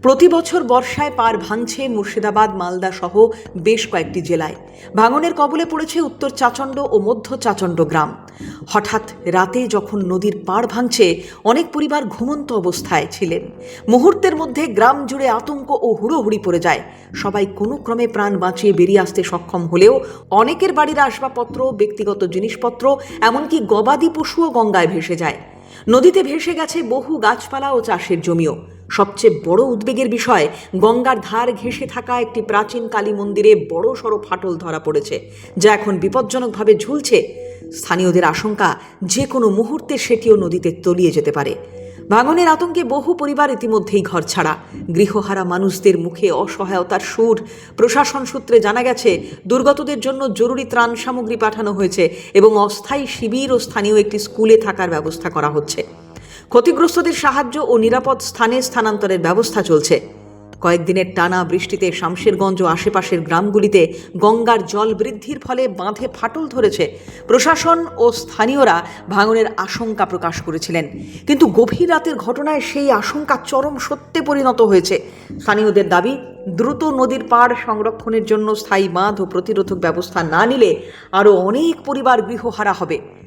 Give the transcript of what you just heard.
প্রতি বছর বর্ষায় পার ভাঙছে মুর্শিদাবাদ, মালদা সহ বেশ কয়েকটি জেলায়। ভাঙনের কবলে পড়েছে উত্তর চাচণ্ড ও মধ্য চাচণ্ড গ্রাম। হঠাৎ রাতে যখন নদীর পাড় ভাঙছে, অনেক পরিবার ঘুমন্ত অবস্থায় ছিলেন। মুহূর্তের মধ্যে গ্রাম জুড়ে আতঙ্ক ও হুড়োহুড়ি পড়ে যায়। সবাই কোনো ক্রমে প্রাণ বাঁচিয়ে বেরিয়ে আসতে সক্ষম হলেও অনেকের বাড়ির আসবাবপত্র, ব্যক্তিগত জিনিসপত্র, এমনকি গবাদি পশুও গঙ্গায় ভেসে যায়। নদীতে ভেসে গেছে বহু গাছপালা ও চাষের জমিও। সবচেয়ে বড় উদ্বেগের বিষয়, গঙ্গার ধার ঘেঁষে থাকা একটি প্রাচীন কালী মন্দিরে বড় সড়ো ফাটল ধরা পড়েছে, যা এখন বিপজ্জনকভাবে ঝুলছে। স্থানীয়দের আশঙ্কা, যে কোনো মুহূর্তে সেটিও নদীতে তলিয়ে যেতে পারে। ভাঙনের আতঙ্কে বহু পরিবার ইতিমধ্যেই ঘর ছাড়া। গৃহহারা মানুষদের মুখে অসহায়তার সুর। প্রশাসন সূত্রে জানা গেছে, দুর্গতদের জন্য জরুরি ত্রাণ সামগ্রী পাঠানো হয়েছে এবং অস্থায়ী শিবির ও স্থানীয় একটি স্কুলে থাকার ব্যবস্থা করা হচ্ছে। ক্ষতিগ্রস্তদের সাহায্য ও নিরাপদ স্থানে স্থানান্তরের ব্যবস্থা চলছে। কয়েকদিনের টানা বৃষ্টিতে শামশেরগঞ্জ ও আশেপাশের গ্রামগুলিতে গঙ্গার জল বৃদ্ধির ফলে বাঁধে ফাটল ধরেছে। প্রশাসন ও স্থানীয়রা ভাঙনের আশঙ্কা প্রকাশ করেছিলেন। কিন্তু গভীর রাতের ঘটনায় সেই আশঙ্কা চরম সত্যে পরিণত হয়েছে। স্থানীয়দের দাবি, দ্রুত নদীর পাড় সংরক্ষণের জন্য স্থায়ী বাঁধ ও প্রতিরোধক ব্যবস্থা না নিলে আরও অনেক পরিবার গৃহহারা হবে।